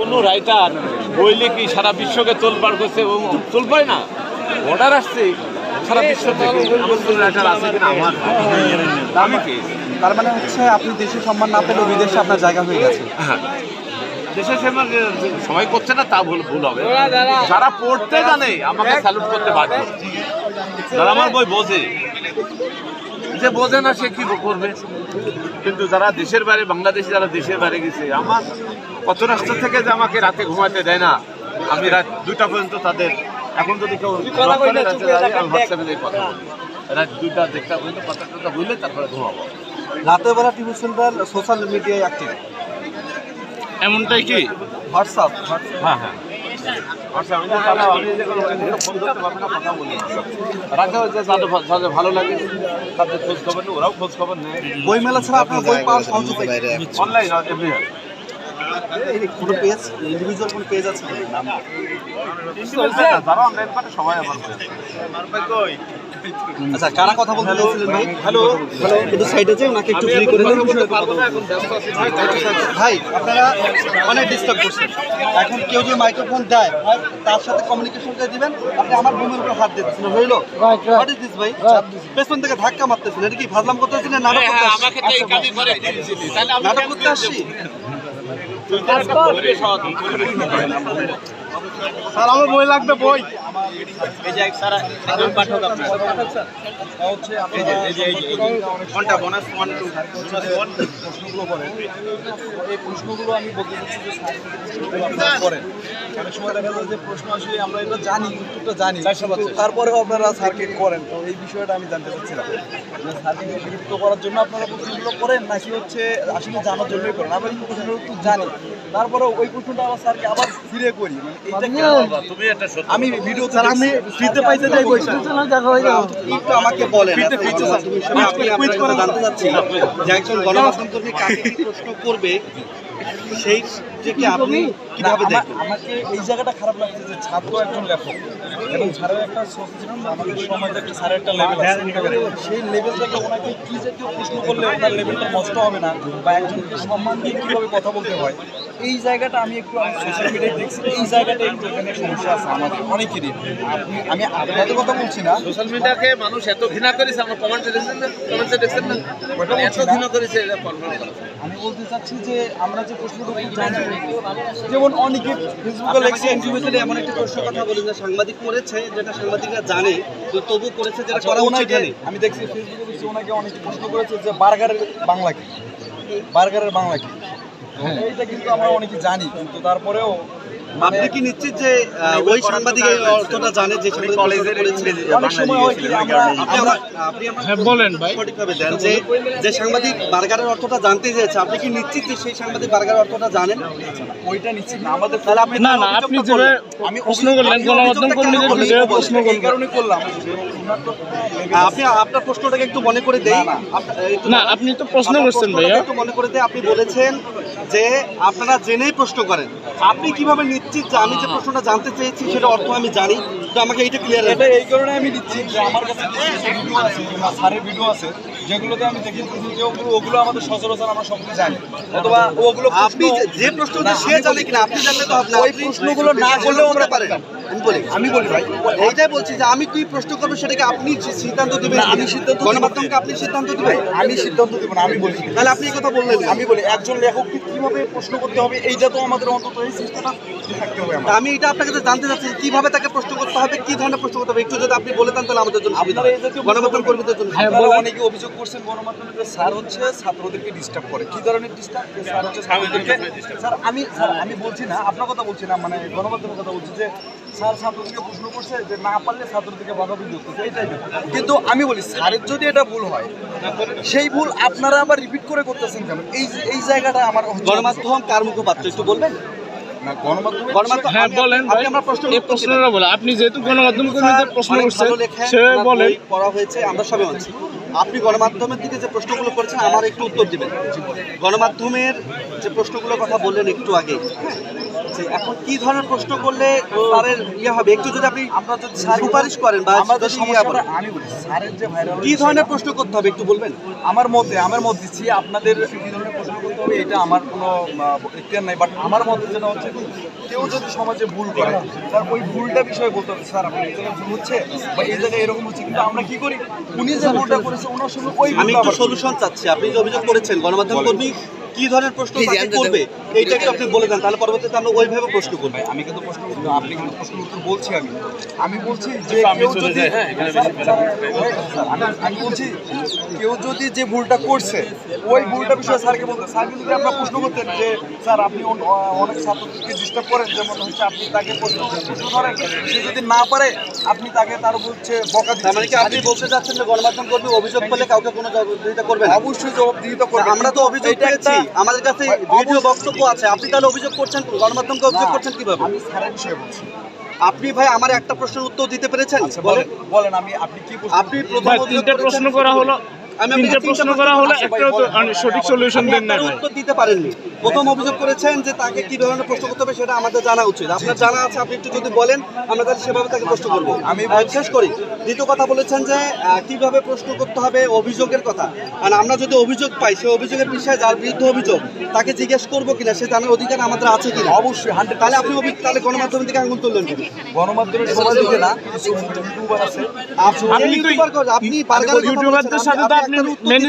কোনো রাইটার বই লিখি সারা বিশ্বকে তোলপাড় করছে এবং তোলপাড় না অর্ডার আসছে সারা বিশ্ব থেকে। কোনো রাইটার আছে কিনা আমার আমি তার মানে হচ্ছে আপনি দেশে সম্মান না পেলেও বিদেশে আপনার জায়গা হয়ে গেছে। হ্যাঁ। দেশের সেবা সবাই করছে না তা ভুল ভুল হবে। যারা পড়তে জানে আমাকে স্যালুট করতে বাধ্য। যারা আমার বই বোঝে। যে বোঝে না সে কি করবে। কিন্তু যারা দেশের বাইরে বাংলাদেশে যারা দেশের বাইরে গেছে আমার কত রাষ্ট্র থেকে যে আমাকে রাতে ঘুমাতে দেয় না আমি রাত দুইটা পর্যন্ত তাদের এখন যদি কেউ হোয়াটসঅ্যাপে দিয়ে কথা বলি। রাত দুইটা দেড়টা পর্যন্ত কথা টথা বললে তারপরে ঘুমাবো। রাতের বেলা টিভি সেন্টার সোশ্যাল মিডিয়ায় অ্যাক্টিভ এমনটাই কি? হোয়াটসঅ্যাপ হ্যাঁ হ্যাঁ। আচ্ছা রাখা হয়েছে যাদের ভালো লাগে তাদের খোঁজ খবর নেই ওরাও খোঁজ খবর নেয়। বই মেলা ছাড়া আপনার বই পাওয়ার সহজ অনলাইন এভরিওয়ার কোনো পেজ ইন্ডিভিজুয়াল কোনো পেজ আছে নাম যারা অনলাইন করে সবাই আমার আচ্ছা কারা কথা বলতে চাইছিলেন ভাই? হ্যালো হ্যালো একটু সাইডে যাই ওনাকে একটু ফ্রি করে দেন পারব না এখন ব্যস্ত আছি। ভাই আপনারা অনেক ডিস্টার্ব করছেন। এখন কেউ যদি মাইক্রোফোন দেয় ভাই তার সাথে কমিউনিকেশন করে দিবেন। আপনি আমার বুমের উপর হাত দিতেছেন হইল হোয়াট ইজ দিস ভাই? পেছন থেকে ধাক্কা মারতেছেন এটা কি ফাজলাম করতেছেন না নাটক করতে হ্যাঁ আমাকে তো এই কাজই করে তাহলে আমি নাটক করতে আসছি। স্যার আমার বই লাগবে বই। এই যে স্যার একজন পাঠক আপনার। হচ্ছে এই যে এই যে এই যে এই যে। কোনটা বোনাস ওয়ান টু প্রশ্নগুলো করেন এই প্রশ্নগুলো আমি বলতে চাচ্ছি যে প্রশ্নগুলো আপনারা করেন অনেক সময় দেখা যায় যে প্রশ্ন আসলে আমরা এটা জানি উত্তরটা জানি তারপরেও আপনারা স্যারকে করেন। তো এই বিষয়টা আমি জানতে চাচ্ছিলাম। স্যারকে বিরক্ত করার জন্য আপনারা প্রশ্নগুলো করেন নাকি হচ্ছে আসলে জানার জন্যই করেন? আমরা কিন্তু প্রশ্নগুলো একটু জানি। তারপরেও ওই প্রশ্নটা আবার স্যারকে আবার ফিরে করি। মানে আমি ভিডিও আমি ফ্রিতে পাইতে চাই বইটা একটু আমাকে বলেন কুইজ করে। জানতে চাচ্ছি যে একজন গণমাধ্যম কর্মী কাকে প্রশ্ন করবে সেই থেকে আপনি কীভাবে দেখবেন আমাকে এই জায়গাটা খারাপ লাগছে যে ছাত্র একজন লেখক এবং স্যারের একটা আমাদের সমাজে একটা স্যারের একটা লেভেল আছে। সেই লেভেল থেকে ওনাকে কি জাতীয় প্রশ্ন করলে ওনার লেভেলটা নষ্ট হবে না বা একজনকে সম্মান দিয়ে কীভাবে কথা বলতে হয়? এই জায়গাটা আমি একটু সোশ্যাল মিডিয়ায় দেখছি। এই জায়গাটা একটু এখানে সমস্যা আছে আমাদের অনেকেরই। আপনি আমি আপনাদের কথা বলছি না। সোশ্যাল মিডিয়াকে মানুষ এত ঘৃণা করেছে আমার কমেন্টে দেখছেন না? কমেন্টে দেখছেন না? এত ঘৃণা করেছে এটা আমি বলতে চাচ্ছি যে আমরা যে প্রশ্নটা জানি যেমন অনেকে ফেসবুকে লেখছে ইন্ডিভিজুয়ালি এমন একটা প্রশ্ন কথা বলে যে সাংবাদিক করেছে যেটা সাংবাদিকরা জানে তো তবু করেছে যেটা করা উচিত জানে। আমি দেখছি ফেসবুকে দেখছি ওনাকে অনেকে প্রশ্ন করেছে যে বার্গারের বাংলা কি? বার্গারের বাংলা কি? এইটা কিন্তু আমরা অনেকে জানি কিন্তু তারপরেও আপনি কি নিশ্চিত যে ওই সাংবাদিক এই অর্থটা জানে যে কলেজের হয় বলেন ভাই। সঠিকভাবে দেন যে যে সাংবাদিক বার্গারের অর্থটা জানতে চেয়েছে আপনি কি নিশ্চিত যে সেই সাংবাদিক বার্গারের অর্থটা জানেন? ওইটা নিশ্চিত না আমাদের তাহলে আপনি না, না, আপনি যেভাবে আমি প্রশ্ন করলেন, গণমাধ্যম কর্মীদের বিষয়ে প্রশ্ন এই করলেন। কারণে করলাম। আপনি আপনার প্রশ্নটাকে একটু মনে করে দেই। না আপনি তো প্রশ্ন করছেন ভাইয়া। একটু মনে করে দিয়ে আপনি বলেছেন যে আপনারা জেনেই প্রশ্ন করেন। আপনি কীভাবে নিশ্চিত যে আমি যে প্রশ্নটা জানতে চেয়েছি সেটা অর্থ আমি জানি? তো আমাকে এইটা ক্লিয়ার এটা এই কারণে আমি দিচ্ছি যে আমার কাছে ভিডিও আছে বা স্যারের ভিডিও আছে যেগুলোতে আমি দেখি যে ওগুলো ওগুলো আমাদের সচরাচর আমরা সবকিছু জানি। অথবা ওগুলো আপনি যে প্রশ্নটা সে জানে কিনা আপনি জানলে তো আপনার ওই প্রশ্নগুলো না করলেও আমরা পারেন। আমি বলি। আমি বলি ভাই। এইটাই বলছি যে আমি কি প্রশ্ন করব সেটাকে আপনি সিদ্ধান্ত দিবেন আমি সিদ্ধান্ত গণমাধ্যমকে আপনি সিদ্ধান্ত দেবেন? আমি সিদ্ধান্ত দিব না আমি বলি তাহলে আপনি এই কথা বললেন আমি বলি একজন লেখককে কীভাবে প্রশ্ন করতে হবে এইটা তো আমাদের অন্তত এই সিস্টেমটা থাকতে হবে আমি এটা আপনাকে তো জানতে চাচ্ছি কীভাবে তাকে প্রশ্ন করতে হবে কি ধরনের প্রশ্ন করতে হবে? একটু যদি আপনি বলে দেন তাহলে আমাদের জন্য সুবিধা গণমাধ্যম কর্মীদের জন্য। হ্যাঁ, অনেকে অভিযোগ করছেন গণমাধ্যমে যে স্যার হচ্ছে ছাত্রদেরকে ডিস্টার্ব করে। কি ধরনের ডিস্টার্ব স্যার হচ্ছে ছাত্রদেরকে স্যার আমি স্যার আমি বলছি না আপনার কথা বলছি না মানে গণমাধ্যমের কথা বলছি যে স্যার ছাত্রদেরকে প্রশ্ন করছে যে না পারলে ছাত্রদেরকে বাধা বিদ্যুৎ করছে এইটাই কিন্তু আমি বলি স্যারের যদি এটা ভুল হয় সেই ভুল আপনারা আবার রিপিট করে করতেছেন কেন? এই এই জায়গাটা আমার গণমাধ্যম কার মুখপাত্র একটু বলবেন? হ্যাঁ বলেন ভাই। আমরা প্রশ্ন এই প্রশ্নটা বলে আপনি যেহেতু গণমাধ্যম কর্মীদের প্রশ্ন করছেন সে বলেন। পড়া হয়েছে আমরা সবাই আছি আপনি গণমাধ্যমের দিকে যে প্রশ্নগুলো করেছেন আমার একটু উত্তর দিবেন। গণমাধ্যমের যে প্রশ্নগুলোর কথা বললেন একটু আগে যে এখন কি ধরনের প্রশ্ন করলে স্যারের ইয়ে হবে? একটু যদি আপনি আমরা যদি সুপারিশ করেন বা যদি ইয়ে করেন, আমি বলি স্যারের যে ভাইরাল কি ধরনের প্রশ্ন করতে হবে একটু বলবেন? আমার মতে আমার মত দিচ্ছি আপনাদের কি ধরনের হবে এটা আমার কোনো ইতিহার নাই বাট আমার মতে যেটা হচ্ছে কেউ যদি সমাজে ভুল করে তার ওই ভুলটা বিষয়ে বলতে হবে স্যার আপনার এই জায়গায় ভুল হচ্ছে বা এই জায়গায় এরকম হচ্ছে কিন্তু আমরা কি করি? উনি যে ভুলটা করেছে ওনার সঙ্গে ওই আমি একটু সলিউশন চাচ্ছি। আপনি যে অভিযোগ করেছেন গণমাধ্যম কর্মী কি ধরনের প্রশ্ন তাকে করবে? এইটা একটু আপনি বলে দেন তাহলে পরবর্তীতে আমরা ওইভাবে প্রশ্ন করব। আমি কিন্তু প্রশ্ন উত্তর আপনি কিন্তু প্রশ্ন উত্তর বলছি আমি। আমি বলছি যে কেউ যদি আমি- আমি বলছি কেউ যদি যে ভুলটা করছে ওই ভুলটা বিষয়ে স্যারকে বলতে স্যারকে যদি আমরা প্রশ্ন করতেন যে স্যার আপনি অনেক ছাত্রকে ডিস্টার্ব করেন যেমন হচ্ছে আপনি তাকে প্রশ্ন প্রশ্ন করেন সে যদি না পারে আপনি তাকে তার উপর হচ্ছে বকা তার মানে কি আপনি বলতে চাচ্ছেন যে গণমাধ্যম কর্মী অভিযোগ পেলে কাউকে কোনো জবাবদিহিতা করবে না? অবশ্যই জবাবদিহিতা করবে। আমরা তো অভিযোগ এটা পেয়েছি। একটা- আমাদের কাছে ভিডিও বক্তব্য আছে। আপনি তাহলে অভিযোগ করছেন গণমাধ্যমকে অভিযোগ করছেন কীভাবে? আমি বিষয়ে বলছি। আপনি ভাই আমার একটা প্রশ্নের উত্তর দিতে পেরেছেন? আচ্ছা বলেন বলেন। আমি আপনি কি আপনি প্রথম তিনটে প্রশ্ন করা হলো। তিনটে প্রশ্ন করা হলো একটা সঠিক সলিউশন দেন না উত্তর দিতে পারেননি। প্রথম অভিযোগ করেছেন যে তাকে কি ধরনের প্রশ্ন করতে হবে সেটা আমাদের জানা উচিত। আপনার জানা আছে আপনি একটু যদি বলেন আমরা তাহলে সেভাবে তাকে প্রশ্ন করব। আমি আমি শেষ করি। দ্বিতীয় কথা বলেছেন যে কীভাবে প্রশ্ন করতে হবে অভিযোগের কথা। আর আমরা যদি অভিযোগ পাই সেই অভিযোগের বিষয়ে যার বিরুদ্ধে অভিযোগ তাকে জিজ্ঞেস করব কিনা সে জানার অধিকার আমাদের আছে কিনা। অবশ্যই হান্ড্রেড তাহলে আপনি তাহলে গণমাধ্যম থেকে আঙুল তুললেন গণমাধ্যমের সবাই দেখে না। কিছু ইউটিউবার আছে। আপনি বার্গারের সাথে আপনি এটা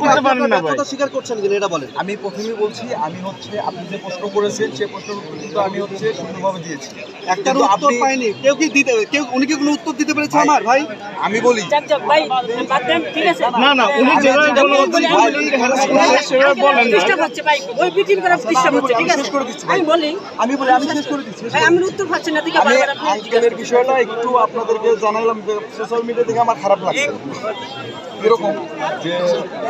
করতে পারেন না ভাই। স্বীকার করছেন কিনা এটা বলেন। আমি প্রথমেই বলছি আমি হচ্ছে আপনি যে প্রশ্ন করেছেন সেই প্রশ্নের উত্তর কিন্তু আমি হচ্ছে সুন্দরভাবে দিয়েছি। উত্তর আপনি- পাইনি। কেউ কি দিতে কেউ উনি কি কোনো উত্তর দিতে পেরেছে আমার ভাই? আমি বলি। ভাই ঠিক আছে। না না উনি যেভাবে সেভাবে বলেন ভাই। ওই বিটিং করে ডিস্টার্ব হচ্ছে ঠিক আছে? দিচ্ছি ভাই। আমি বলি। আমি বলি আমি শেষ করে দিচ্ছি ভাই আমি উত্তর পাচ্ছি না দেখে আমি বারবার আপনি বিষয়টা একটু আপনাদেরকে জানালাম যে সোশ্যাল মিডিয়া থেকে আমার খারাপ লাগছে। এরকম যে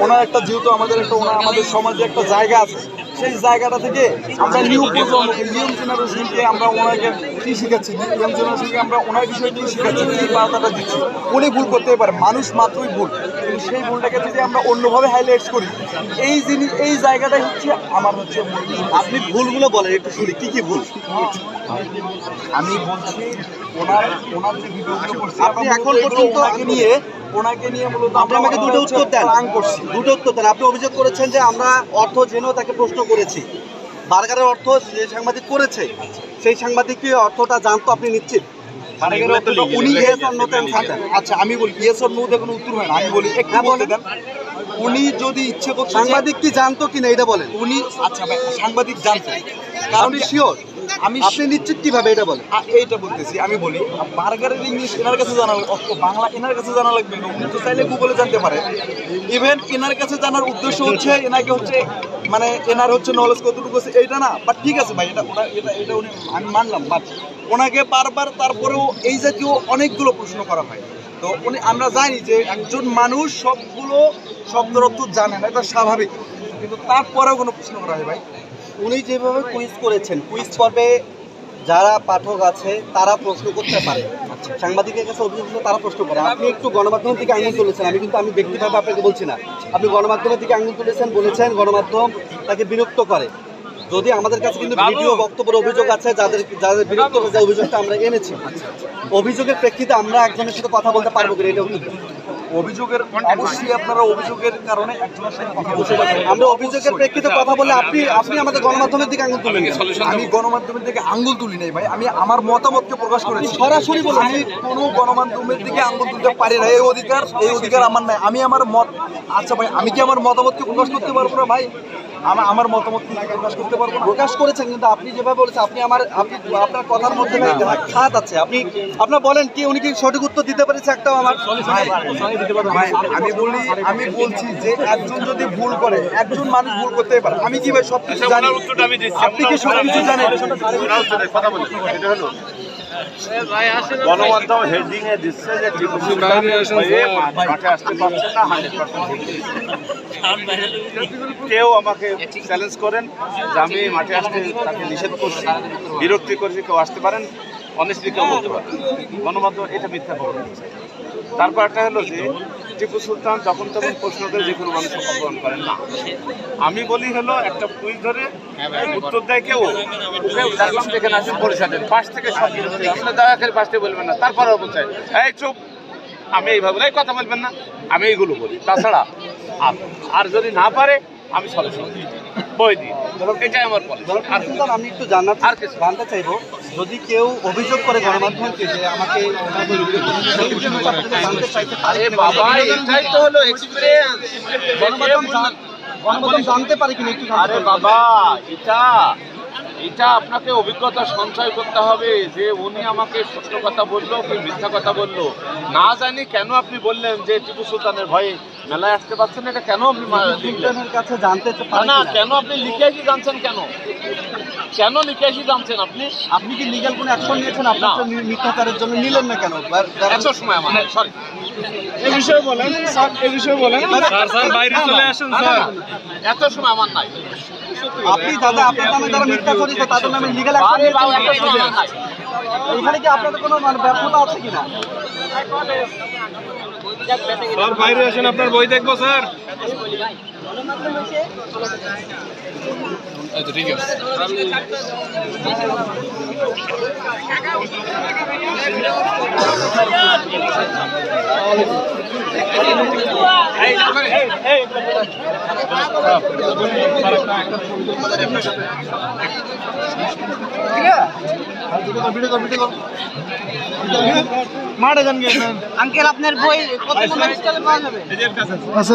ওনার একটা যেহেতু আমাদের একটা ওনার আমাদের সমাজে একটা জায়গা আছে, সেই জায়গাটা থেকে আমরা নিউ প্রজন্ম ইয়ং জেনারেশনকে আমরা ওনাকে কী শিখাচ্ছি? ইয়ং জেনারেশনকে আমরা ওনার বিষয়ে কী শিখাচ্ছি বার্তাটা দিচ্ছি উনি ভুল করতে পারে, মানুষ মাত্রই ভুল। সেই ভুলটাকে যদি আমরা অন্যভাবে হাইলাইট করি এই জিনিস এই জায়গাটাই হচ্ছে আমার হচ্ছে আপনি ভুলগুলো বলেন একটু শুনি কি কি ভুল? আমি বলছি ওনার ওনার যে ভিডিওগুলো করছে আপনি এখন পর্যন্ত- নিয়ে ওনাকে নিয়ে মূলত আপনি আমাকে দুটো উত্তর দেন। করছি। দুটো উত্তর দেন। আপনি অভিযোগ করেছেন যে আমরা অর্থ জেনেও তাকে প্রশ্ন করেছি। বার্গারের অর্থ যে সাংবাদিক করেছে সেই সাংবাদিক কি অর্থটা জানতো আপনি নিশ্চিত? উনি ইয়েস অর নোতে আচ্ছা আমি বলি ইয়েস অর নোতে কোনো উত্তর হয় না। আমি বলি একটু হ্যাঁ, বলতে দেন উনি যদি ইচ্ছে করতে সাংবাদিক কি জানতো কিনা এটা বলেন। উনি আচ্ছা সাংবাদিক জানতো। কারণ শিওর আমি আপনি নিশ্চিত কীভাবে এটা বলেন? এইটা বলতেছি আমি বলি বার্গারের ইংলিশ এনার কাছে জানা বাংলা এনার কাছে জানা লাগবে না। উনি তো চাইলে গুগলে জানতে পারে। ইভেন এনার কাছে জানার উদ্দেশ্য হচ্ছে এনাকে হচ্ছে মানে এনার হচ্ছে নলেজ কতটুকু আছে এইটা না বাট ঠিক আছে ভাই, এটা ওটা এটা এটা উনি আমি মানলাম বাট ওনাকে বারবার তারপরেও এই জাতীয় অনেকগুলো প্রশ্ন করা হয়। তো উনি আমরা জানি যে একজন মানুষ সবগুলো শব্দের অর্থ জানে না, এটা স্বাভাবিক। কিন্তু তারপরেও কোনো প্রশ্ন করা হয় ভাই। উনি যেভাবে কুইজ করেছেন কুইজ পর্বে যারা পাঠক আছে, তারা প্রশ্ন করতে পারে। সাংবাদিকের কাছে অভিযোগ তারা প্রশ্ন করে। আপনি একটু গণমাধ্যমের দিকে আঙুল তুলেছেন। আমি কিন্তু আমি ব্যক্তিভাবে আপনাকে বলছি না। আপনি গণমাধ্যমের দিকে আঙুল তুলেছেন বলেছেন গণমাধ্যম তাকে বিরক্ত করে। যদি আমাদের কাছে কিন্তু ভিডিও বক্তব্যের অভিযোগ আছে যাদের যাদের বিরক্ত যে অভিযোগটা আমরা এনেছি। অভিযোগের প্রেক্ষিতে আমরা একজনের সাথে কথা বলতে পারব কিনা এটা। অভিযোগের অবশ্যই আপনারা অভিযোগের কারণে একজনের সাথে কথা বলতে আমরা অভিযোগের প্রেক্ষিতে কথা বলে আপনি আপনি আমাদের গণমাধ্যমের দিকে আঙুল তুলেন আমি গণমাধ্যমের দিকে আঙুল তুলি নাই ভাই। আমি আমার মতামতকে প্রকাশ করেছি। সরাসরি বলে আমি কোনো গণমাধ্যমের দিকে আঙুল তুলতে পারি না। এই অধিকার এই অধিকার আমার নাই। আমি আমার মত আচ্ছা ভাই আমি কি আমার মতামতকে প্রকাশ করতে পারব না ভাই? আমার আমার মতামত প্রকাশ করতে পারব প্রকাশ করেছেন কিন্তু আপনি যেভাবে বলেছেন আপনি আমার আপনি আপনার কথার মধ্যে খাত আছে। আপনি আপনার বলেন কি উনি কি সঠিক উত্তর দিতে পেরেছে একটাও আমার? আমি বলি আমি বলছি যে একজন যদি ভুল করে একজন মানুষ ভুল করতেই পারে। আমি কি ভাই সব কিছু জানি? উত্তরটা আমি দিচ্ছি। আপনি কি সব কিছু জানেন? কথা বলি। এটা হলো গণমাধ্যম হেডিং এ দিচ্ছে যে মাঠে আসতে পারছে না হান্ড্রেড কেউ আমাকে চ্যালেঞ্জ করেন যে আমি মাঠে আসতে তাকে নিষেধ করছি বিরক্তি করছি কেউ আসতে পারেন অনেস্টলি কেউ বলতে পারেন গণমাধ্যম এটা মিথ্যা খবর। তারপর একটা হলো যে টিপু সুলতান যখন তখন প্রশ্ন করে যে কোনো মানুষ অংশগ্রহণ করেন না। আমি বলি হলো, একটা পুলিশ ধরে উত্তর দেয় কেউ দেখলাম যেখানে আসেন পরিষদের। পাশ থেকে সব আপনি দয়া করে পাশ বলবেন না। তারপরে বলছে, এই চুপ, আমি এইভাবে এই কথা বলবেন না, আমি এইগুলো বলি। তাছাড়া আর- যদি না পারে, আমি সলিউশন বই দিই এটাই আমার পলিসি আর কিছু সুলতান, আমি একটু জানার আর কিছু। জানতে চাইব যদি কেউ অভিযোগ করে গণমাধ্যমকে যে আমাকে? বাবা এটাই তো হলো এক্সপিরিয়েন্স গণমাধ্যম জানতে পারে কিনা একটু আরে বাবা এটা এটা আপনাকে অভিজ্ঞতা সঞ্চয় করতে হবে যে উনি আমাকে সত্য কথা বলল কি মিথ্যা কথা বলল। না জানি কেন আপনি বললেন যে টিপু সুলতানের ভয়ে। মেলায় আসতে পারছেন এটা কেন আপনি কাছে জানতে না না কেন আপনি লিখে জানছেন কেন? কেন লিখে জানছেন আপনি? আপনি কি লিগ্যাল কোনো অ্যাকশন নিয়েছেন? আপনার। মিথ্যাচারের জন্য নিলেন না কেন? এত সময় আমার সরি এই বিষয়ে বলেন স্যার এই বিষয়ে বলেন। এত সময় আমার নাই। আপনি দাদা আপনার নামে যারা মিথ্যা করেছে তাদের নামে লিগ্যাল অ্যাকশন এখানে কি আপনাদের কোনো মানে ব্যর্থতা আছে কিনা? স্যার বাইরে আসেন আপনার বই দেখব স্যার। আচ্ছা ঠিক আছে মাঠে যান আঙ্কেল আপনার বই কত নম্বর স্টলে পাওয়া যাবে? আচ্ছা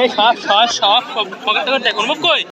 এই সব সব সব পকেট থেকে দেখুন কই?